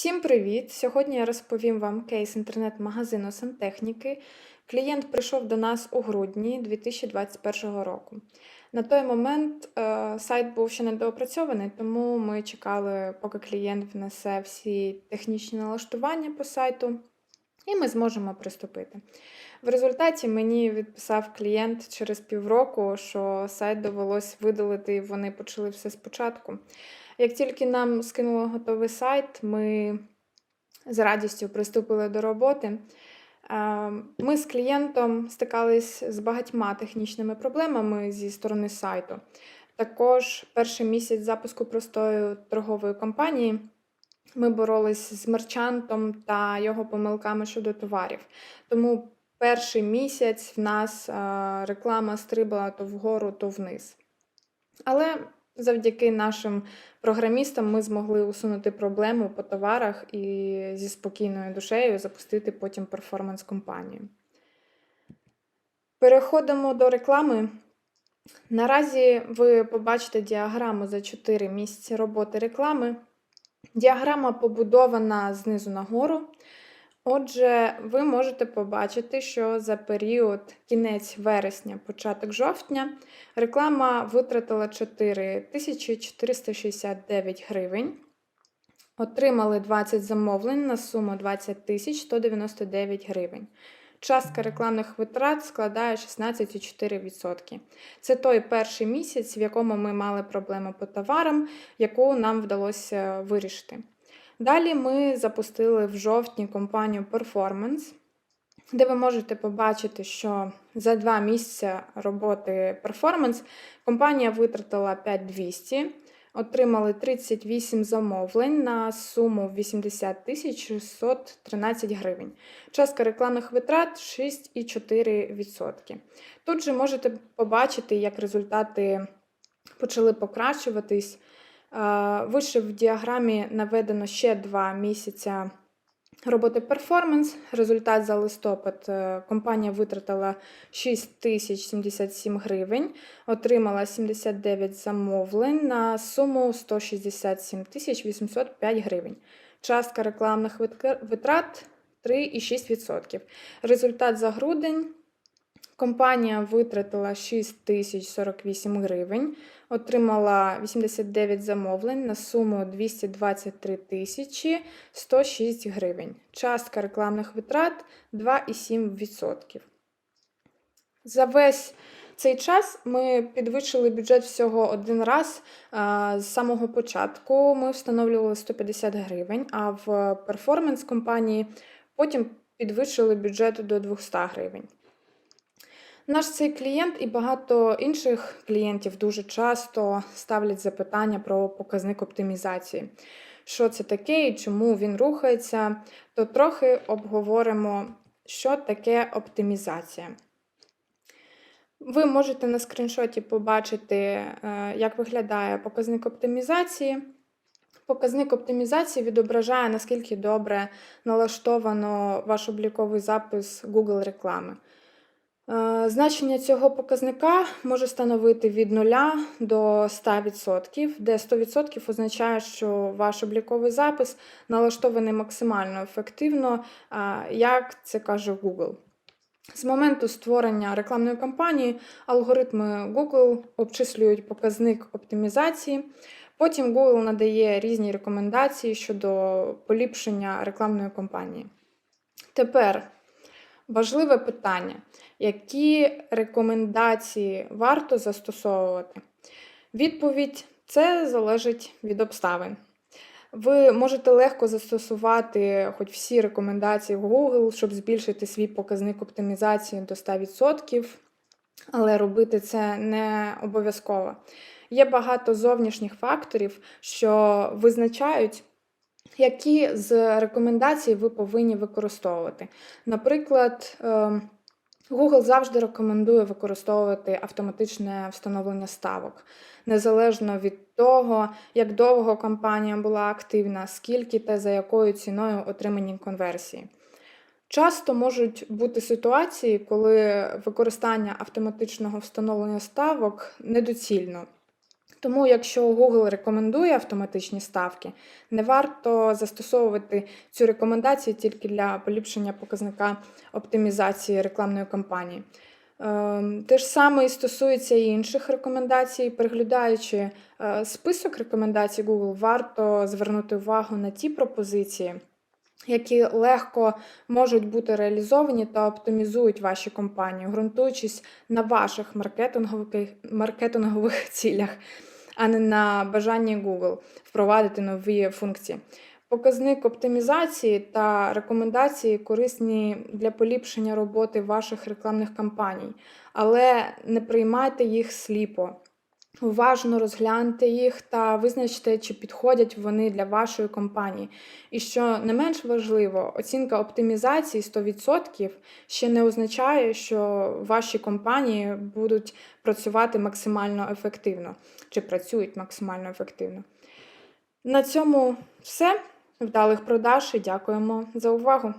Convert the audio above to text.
Всім привіт! Сьогодні я розповім вам кейс інтернет-магазину сантехніки. Клієнт прийшов до нас у грудні 2021 року. На той момент е, сайт був ще недоопрацьований, тому ми чекали, поки клієнт внесе всі технічні налаштування по сайту, і ми зможемо приступити. В результаті мені відписав клієнт через півроку, що сайт довелось видалити, і вони почали все спочатку. Як тільки нам скинули готовий сайт, ми з радістю приступили до роботи. Ми з клієнтом стикались з багатьма технічними проблемами зі сторони сайту. Також перший місяць запуску простої торгової компанії ми боролись з мерчантом та його помилками щодо товарів. Тому перший місяць в нас реклама стрибала то вгору, то вниз. Але завдяки нашим програмістам ми змогли усунути проблему по товарах і зі спокійною душею запустити потім перформанс-компанію. Переходимо до реклами. Наразі ви побачите діаграму за 4 місяці роботи реклами. Діаграма побудована знизу нагору. Отже, ви можете побачити, що за період кінець вересня, початок жовтня реклама витратила 4469 гривень. Отримали 20 замовлень на суму 20 199 гривень. Частка рекламних витрат складає 16,4%. Це той перший місяць, в якому ми мали проблеми по товарам, яку нам вдалося вирішити. Далі ми запустили в жовтні компанію Performance, де ви можете побачити, що за два місяці роботи Performance компанія витратила 5200, отримали 38 замовлень на суму 80 тисяч 613 гривень. Частка рекламних витрат 6,4%. Тут же можете побачити, як результати почали покращуватись. Вище в діаграмі наведено ще два місяці роботи перформанс. Результат за листопад е, компанія витратила 6077 гривень, отримала 79 замовлень на суму 167 805 гривень. Частка рекламних витрат 3,6%. Результат за грудень. Компанія витратила 6048 гривень, отримала 89 замовлень на суму 223 тисячі 106 гривень. Частка рекламних витрат 2,7%. За весь цей час ми підвищили бюджет всього один раз. З самого початку ми встановлювали 150 гривень, а в перформанс компанії потім підвищили бюджет до 200 гривень. Наш цей клієнт і багато інших клієнтів дуже часто ставлять запитання про показник оптимізації. Що це таке і чому він рухається, то трохи обговоримо, що таке оптимізація. Ви можете на скріншоті побачити, е, як виглядає показник оптимізації. Показник оптимізації відображає, наскільки добре налаштовано ваш обліковий запис Google реклами. Значення цього показника може становити від 0 до 100%, де 100% означає, що ваш обліковий запис налаштований максимально ефективно, як це каже Google. З моменту створення рекламної кампанії алгоритми Google обчислюють показник оптимізації. Потім Google надає різні рекомендації щодо поліпшення рекламної кампанії. Тепер важливе питання які рекомендації варто застосовувати? Відповідь це залежить від обставин. Ви можете легко застосувати хоч всі рекомендації в Google, щоб збільшити свій показник оптимізації до 100%, але робити це не обов'язково. Є багато зовнішніх факторів, що визначають, які з рекомендацій ви повинні використовувати. Наприклад, ем, Google завжди рекомендує використовувати автоматичне встановлення ставок, незалежно від того, як довго компанія була активна, скільки та за якою ціною отримані конверсії. Часто можуть бути ситуації, коли використання автоматичного встановлення ставок недоцільно. Тому, якщо Google рекомендує автоматичні ставки, не варто застосовувати цю рекомендацію тільки для поліпшення показника оптимізації рекламної кампанії. Ем, Те ж саме і стосується і інших рекомендацій. Переглядаючи е, список рекомендацій Google, варто звернути увагу на ті пропозиції, які легко можуть бути реалізовані та оптимізують ваші компанії, ґрунтуючись на ваших маркетингових, маркетингових цілях, а не на бажання Google впровадити нові функції. Показник оптимізації та рекомендації корисні для поліпшення роботи ваших рекламних кампаній, але не приймайте їх сліпо. Уважно розгляньте їх та визначте, чи підходять вони для вашої компанії. І що не менш важливо, оцінка оптимізації 100% ще не означає, що ваші компанії будуть працювати максимально ефективно чи працюють максимально ефективно. На цьому все. Вдалих продаж і дякуємо за увагу!